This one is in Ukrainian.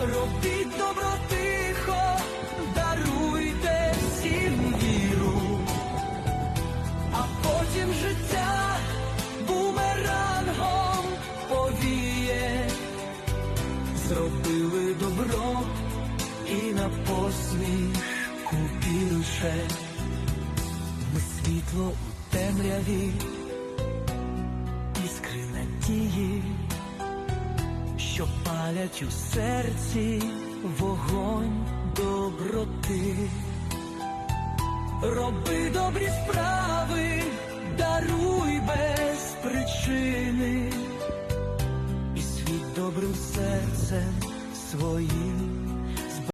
робіть добро тихо, даруйте всім віру, а потім життя бумерангом повіє, зробили добро і на посмішку більше. Ми світло у темряві, іскри надії, що палять у серці вогонь доброти, роби добрі справи, даруй без причини, і світ добрим серцем своїм.